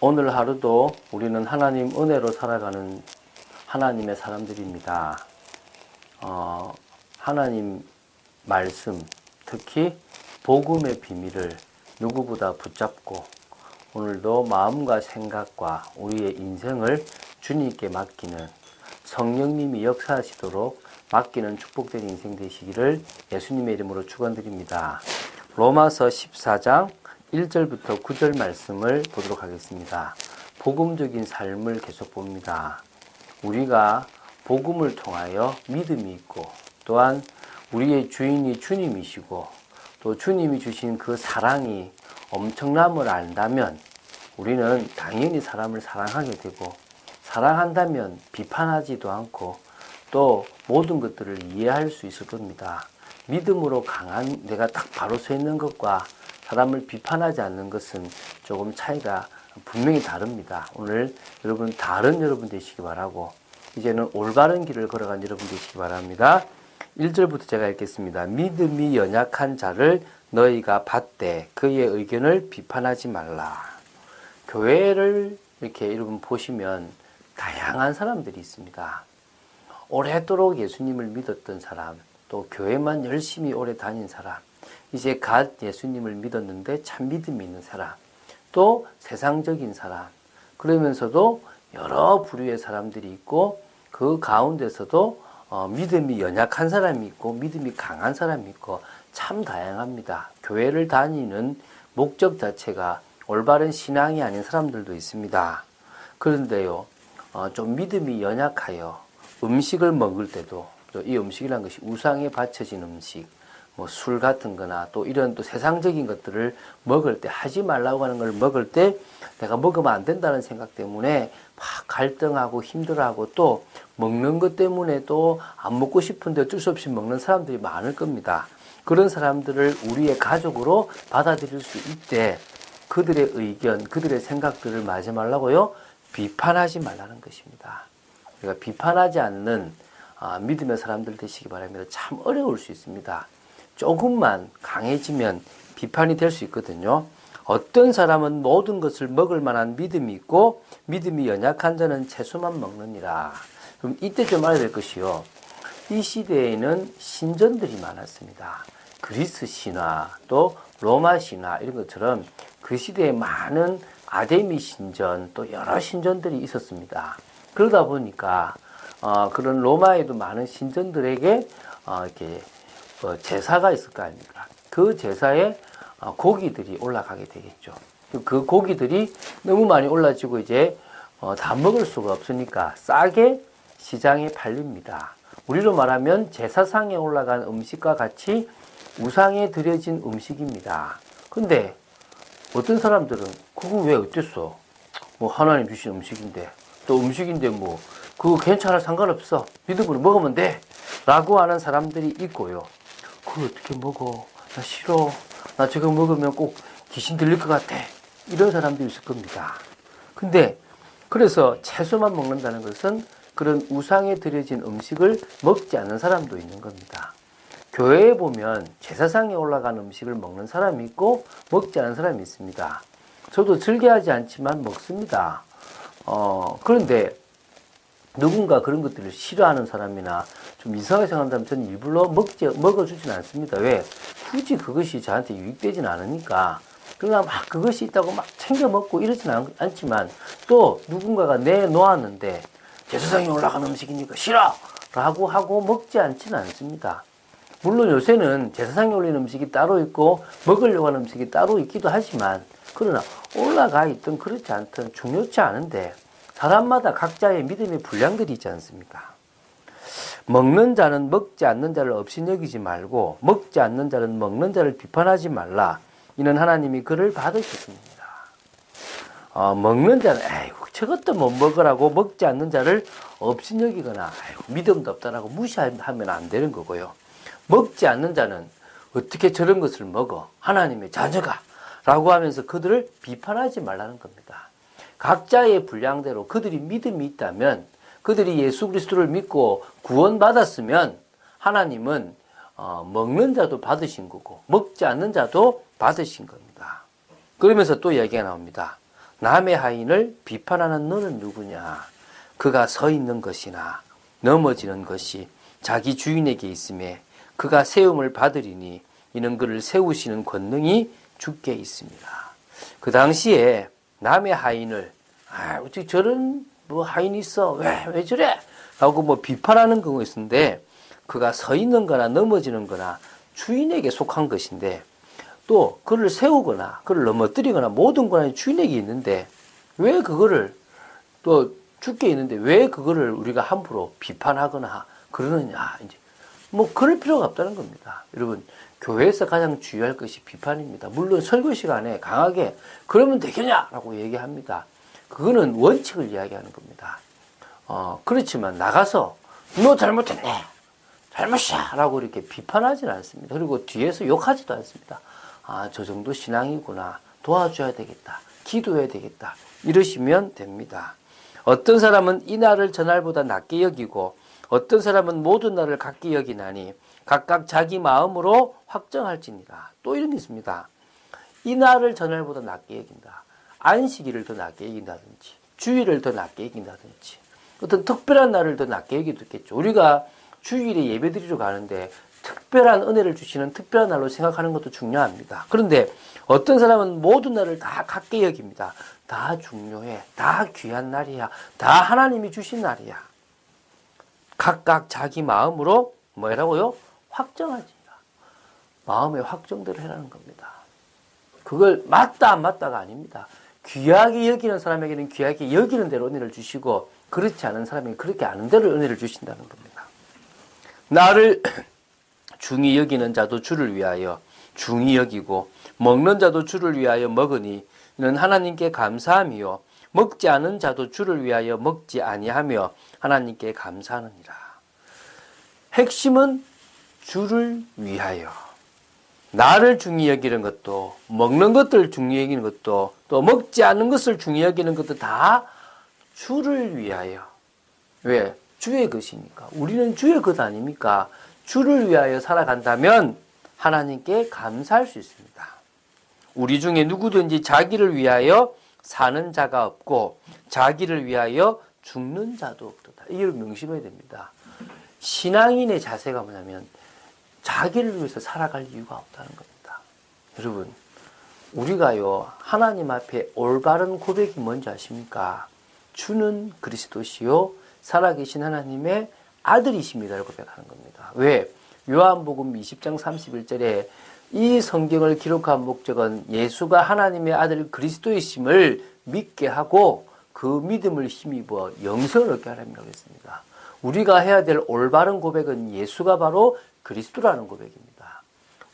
오늘 하루도 우리는 하나님 은혜로 살아가는 하나님의 사람들입니다. 어, 하나님 말씀, 특히 복음의 비밀을 누구보다 붙잡고 오늘도 마음과 생각과 우리의 인생을 주님께 맡기는 성령님이 역사하시도록 맡기는 축복된 인생 되시기를 예수님의 이름으로 축원드립니다. 로마서 14장 1절부터 9절 말씀을 보도록 하겠습니다. 복음적인 삶을 계속 봅니다. 우리가 복음을 통하여 믿음이 있고 또한 우리의 주인이 주님이시고 또 주님이 주신 그 사랑이 엄청남을 안다면 우리는 당연히 사람을 사랑하게 되고 사랑한다면 비판하지도 않고 또 모든 것들을 이해할 수 있을 겁니다. 믿음으로 강한 내가 딱 바로 서 있는 것과 사람을 비판하지 않는 것은 조금 차이가 분명히 다릅니다. 오늘 여러분 다른 여러분 되시기 바라고 이제는 올바른 길을 걸어간 여러분 되시기 바랍니다. 1절부터 제가 읽겠습니다. 믿음이 연약한 자를 너희가 받되 그의 의견을 비판하지 말라. 교회를 이렇게 여러분 보시면 다양한 사람들이 있습니다. 오래도록 예수님을 믿었던 사람, 또 교회만 열심히 오래 다닌 사람, 이제 갓 예수님을 믿었는데 참 믿음이 있는 사람, 또 세상적인 사람, 그러면서도 여러 부류의 사람들이 있고 그 가운데서도 어, 믿음이 연약한 사람이 있고 믿음이 강한 사람이 있고 참 다양합니다. 교회를 다니는 목적 자체가 올바른 신앙이 아닌 사람들도 있습니다. 그런데요, 어, 좀 믿음이 연약하여 음식을 먹을 때도 이 음식이라는 것이 우상에 바쳐진 음식, 뭐 술 같은 거나 또 이런 또 세상적인 것들을 먹을 때 하지 말라고 하는 걸 먹을 때 내가 먹으면 안 된다는 생각 때문에 막 갈등하고 힘들어하고 또 먹는 것 때문에 또 안 먹고 싶은데 어쩔 수 없이 먹는 사람들이 많을 겁니다. 그런 사람들을 우리의 가족으로 받아들일 수 있대 그들의 의견, 그들의 생각들을 맞지 말라고요? 비판하지 말라는 것입니다. 우리가 비판하지 않는 아, 믿음의 사람들 되시기 바랍니다. 참 어려울 수 있습니다. 조금만 강해지면 비판이 될 수 있거든요. 어떤 사람은 모든 것을 먹을 만한 믿음이 있고 믿음이 연약한 자는 채소만 먹느니라. 그럼 이때 좀 알아야 될 것이요. 이 시대에는 신전들이 많았습니다. 그리스 신화 또 로마 신화 이런 것처럼 그 시대에 많은 아데미 신전 또 여러 신전들이 있었습니다. 그러다 보니까 어, 그런 로마에도 많은 신전들에게 어, 이렇게 어, 제사가 있을 거 아닙니까? 그 제사에 어, 고기들이 올라가게 되겠죠. 그 고기들이 너무 많이 올라지고 이제 어, 다 먹을 수가 없으니까 싸게 시장에 팔립니다. 우리로 말하면 제사상에 올라간 음식과 같이 우상에 드려진 음식입니다. 근데 어떤 사람들은 그거 왜 어땠어? 뭐 하나님 주신 음식인데 또 음식인데 뭐 그거 괜찮아 상관없어 믿음으로 먹으면 돼 라고 하는 사람들이 있고요 그거 어떻게 먹어? 나 싫어. 나 저거 먹으면 꼭 귀신 들릴 것 같아. 이런 사람도 있을 겁니다. 근데 그래서 채소만 먹는다는 것은 그런 우상에 드려진 음식을 먹지 않는 사람도 있는 겁니다. 교회에 보면 제사상에 올라간 음식을 먹는 사람이 있고 먹지 않은 사람이 있습니다. 저도 즐겨하지 않지만 먹습니다. 어, 그런데 누군가 그런 것들을 싫어하는 사람이나 좀 이상하게 생각한다면 저는 일부러 먹지, 먹어주진 않습니다. 왜? 굳이 그것이 저한테 유익되진 않으니까. 그러나 막 그것이 있다고 막 챙겨 먹고 이러진 않, 않지만 또 누군가가 내놓았는데 제사상에 올라간 음식이니까 싫어! 라고 하고 먹지 않지는 않습니다. 물론 요새는 제사상에 올리는 음식이 따로 있고 먹으려고 하는 음식이 따로 있기도 하지만 그러나 올라가 있든 그렇지 않든 중요치 않은데 사람마다 각자의 믿음의 분량들이 있지 않습니까? 먹는 자는 먹지 않는 자를 없이 여기지 말고 먹지 않는 자는 먹는 자를 비판하지 말라. 이는 하나님이 그를 받으셨습니다. 어, 먹는 자는 에이고 저것도 못 먹으라고 먹지 않는 자를 없이 여기거나 아이고 믿음도 없다라고 무시하면 안 되는 거고요. 먹지 않는 자는 어떻게 저런 것을 먹어? 하나님의 자녀가. 라고 하면서 그들을 비판하지 말라는 겁니다. 각자의 분량대로 그들이 믿음이 있다면 그들이 예수 그리스도를 믿고 구원받았으면 하나님은 어, 먹는 자도 받으신 거고 먹지 않는 자도 받으신 겁니다. 그러면서 또 얘기가 나옵니다. 남의 하인을 비판하는 너는 누구냐? 그가 서 있는 것이나 넘어지는 것이 자기 주인에게 있음에 그가 세움을 받으리니 이는 그를 세우시는 권능이 주께 있습니다. 그 당시에 남의 하인을 아 어떻게 저런 뭐 하인이 있어 왜 왜 저래 하고 뭐 비판하는 경우가 있는데 그가 서 있는 거나 넘어지는 거나 주인에게 속한 것인데 또 그를 세우거나 그를 넘어뜨리거나 모든 권한이 주인에게 있는데 왜 그거를 또 죽게 있는데 왜 그거를 우리가 함부로 비판하거나 그러느냐 이제 뭐 그럴 필요가 없다는 겁니다. 여러분 교회에서 가장 주의할 것이 비판입니다. 물론 설교 시간에 강하게 그러면 되겠냐라고 얘기합니다. 그거는 원칙을 이야기하는 겁니다. 어, 그렇지만 나가서 너 잘못했네. 잘못이야. 라고 이렇게 비판하지는 않습니다. 그리고 뒤에서 욕하지도 않습니다. 아, 저 정도 신앙이구나. 도와줘야 되겠다. 기도해야 되겠다. 이러시면 됩니다. 어떤 사람은 이 날을 전날보다 낮게 여기고 어떤 사람은 모든 날을 같게 여기나니 각각 자기 마음으로 확정할지니라. 또 이런 게 있습니다. 이 날을 전날보다 낮게 여긴다. 안식일을 더 낮게 여긴다든지 주일을 더 낮게 여긴다든지 어떤 특별한 날을 더 낮게 여기도 있겠죠. 우리가 주일에 예배드리러 가는데 특별한 은혜를 주시는 특별한 날로 생각하는 것도 중요합니다. 그런데 어떤 사람은 모든 날을 다 갖게 여깁니다. 다 중요해. 다 귀한 날이야. 다 하나님이 주신 날이야. 각각 자기 마음으로 뭐라고요? 확정하지라. 마음의 확정대로 해라는 겁니다. 그걸 맞다 안 맞다가 아닙니다. 귀하게 여기는 사람에게는 귀하게 여기는 대로 은혜를 주시고 그렇지 않은 사람에게 그렇게 않은 대로 은혜를 주신다는 겁니다. 나를 중히 여기는 자도 주를 위하여 중히 여기고 먹는 자도 주를 위하여 먹으니 이는 하나님께 감사함이요 먹지 않은 자도 주를 위하여 먹지 아니하며 하나님께 감사하느니라. 핵심은 주를 위하여 나를 중히 여기는 것도 먹는 것들 중히 여기는 것도 또 먹지 않는 것을 중히 여기는 것도 다 주를 위하여 왜 주의 것이니까 우리는 주의 것 아닙니까 주를 위하여 살아간다면 하나님께 감사할 수 있습니다. 우리 중에 누구든지 자기를 위하여 사는 자가 없고 자기를 위하여 죽는 자도 없도다. 이걸 명심해야 됩니다. 신앙인의 자세가 뭐냐면 자기를 위해서 살아갈 이유가 없다는 겁니다. 여러분, 우리가요, 하나님 앞에 올바른 고백이 뭔지 아십니까? 주는 그리스도시요, 살아계신 하나님의 아들이십니다를 고백하는 겁니다. 왜? 요한복음 20장 31절에 이 성경을 기록한 목적은 예수가 하나님의 아들 그리스도이심을 믿게 하고 그 믿음을 힘입어 영생을 얻게 하라고 했습니다. 우리가 해야 될 올바른 고백은 예수가 바로 그리스도라는 고백입니다.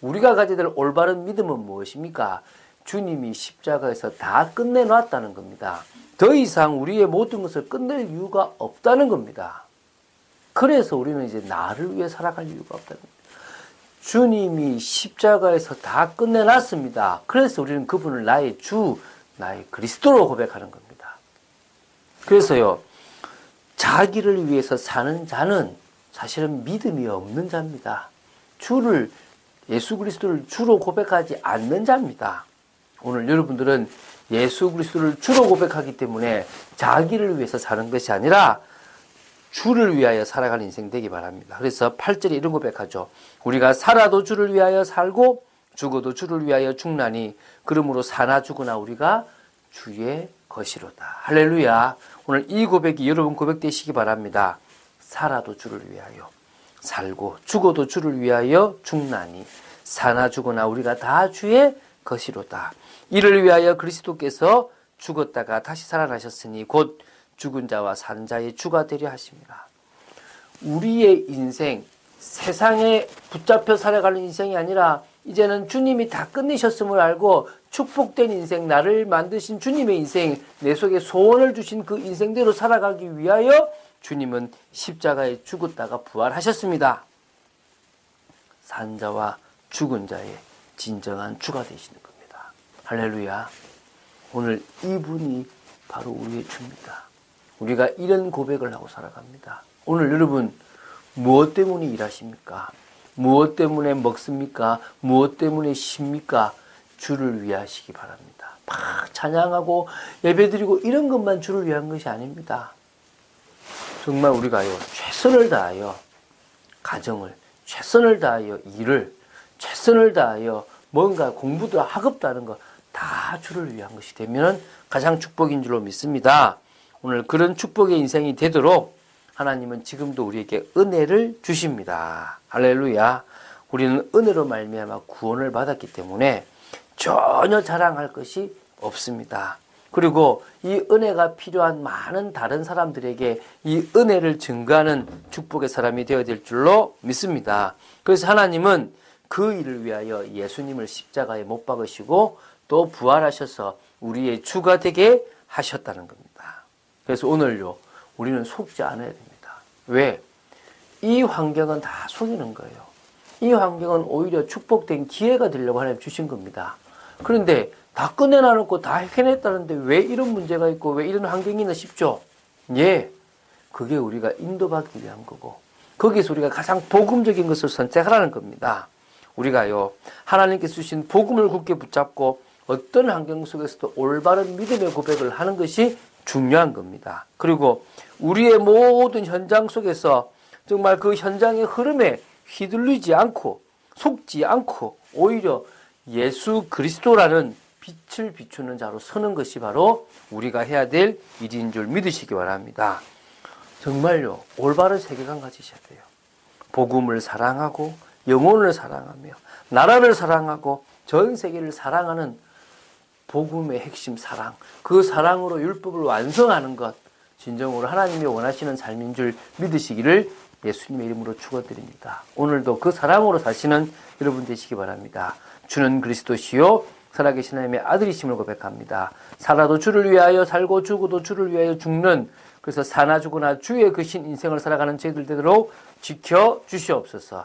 우리가 가져야 될 올바른 믿음은 무엇입니까? 주님이 십자가에서 다 끝내놨다는 겁니다. 더 이상 우리의 모든 것을 끝낼 이유가 없다는 겁니다. 그래서 우리는 이제 나를 위해 살아갈 이유가 없다는 겁니다. 주님이 십자가에서 다 끝내놨습니다. 그래서 우리는 그분을 나의 주, 나의 그리스도로 고백하는 겁니다. 그래서요, 자기를 위해서 사는 자는 사실은 믿음이 없는 자입니다. 주를, 예수 그리스도를 주로 고백하지 않는 자입니다. 오늘 여러분들은 예수 그리스도를 주로 고백하기 때문에 자기를 위해서 사는 것이 아니라 주를 위하여 살아가는 인생 되기 바랍니다. 그래서 8절에 이런 고백하죠. 우리가 살아도 주를 위하여 살고 죽어도 주를 위하여 죽나니 그러므로 사나 죽으나 우리가 주의 것이로다. 할렐루야. 오늘 이 고백이 여러분 고백되시기 바랍니다. 살아도 주를 위하여 살고 죽어도 주를 위하여 죽나니 사나 죽으나 우리가 다 주의 것이로다. 이를 위하여 그리스도께서 죽었다가 다시 살아나셨으니 곧 죽은 자와 산 자의 주가 되려 하십니다. 우리의 인생, 세상에 붙잡혀 살아가는 인생이 아니라 이제는 주님이 다 끝내셨음을 알고 축복된 인생, 나를 만드신 주님의 인생, 내 속에 소원을 주신 그 인생대로 살아가기 위하여 주님은 십자가에 죽었다가 부활하셨습니다. 산자와 죽은 자의 진정한 주가 되시는 겁니다. 할렐루야. 오늘 이분이 바로 우리의 주입니다. 우리가 이런 고백을 하고 살아갑니다. 오늘 여러분 무엇 때문에 일하십니까? 무엇 때문에 먹습니까? 무엇 때문에 쉽니까? 주를 위하시기 바랍니다. 막 찬양하고 예배드리고 이런 것만 주를 위한 것이 아닙니다. 정말 우리가요 최선을 다하여 가정을 최선을 다하여 일을 최선을 다하여 뭔가 공부도 학업도 하는 거 다 주를 위한 것이 되면 가장 축복인 줄로 믿습니다. 오늘 그런 축복의 인생이 되도록 하나님은 지금도 우리에게 은혜를 주십니다. 할렐루야. 우리는 은혜로 말미암아 구원을 받았기 때문에 전혀 자랑할 것이 없습니다. 그리고 이 은혜가 필요한 많은 다른 사람들에게 이 은혜를 증가하는 축복의 사람이 되어야 될 줄로 믿습니다. 그래서 하나님은 그 일을 위하여 예수님을 십자가에 못 박으시고 또 부활하셔서 우리의 주가 되게 하셨다는 겁니다. 그래서 오늘요, 우리는 속지 않아야 됩니다. 왜? 이 환경은 다 속이는 거예요. 이 환경은 오히려 축복된 기회가 되려고 하나님 주신 겁니다. 그런데 다 끝내놔놓고 다 해냈다는데 왜 이런 문제가 있고 왜 이런 환경이 있나 싶죠? 예. 그게 우리가 인도받기 위한 거고, 거기서 우리가 가장 복음적인 것을 선택하라는 겁니다. 우리가요, 하나님께서 주신 복음을 굳게 붙잡고 어떤 환경 속에서도 올바른 믿음의 고백을 하는 것이 중요한 겁니다. 그리고 우리의 모든 현장 속에서 정말 그 현장의 흐름에 휘둘리지 않고 속지 않고 오히려 예수 그리스도라는 빛을 비추는 자로 서는 것이 바로 우리가 해야 될 일인 줄 믿으시기 바랍니다. 정말요, 올바른 세계관 가지셔야 돼요. 복음을 사랑하고 영혼을 사랑하며 나라를 사랑하고 전 세계를 사랑하는 복음의 핵심 사랑, 그 사랑으로 율법을 완성하는 것, 진정으로 하나님이 원하시는 삶인 줄 믿으시기를 예수님의 이름으로 축원드립니다. 오늘도 그 사랑으로 사시는 여러분 되시기 바랍니다. 주는 그리스도시요 살아계신 하나님의 아들이심을 고백합니다. 살아도 주를 위하여 살고 죽어도 주를 위하여 죽는 그래서 사나 죽으나 주의 그신 인생을 살아가는 저희들 되도록 지켜 주시옵소서.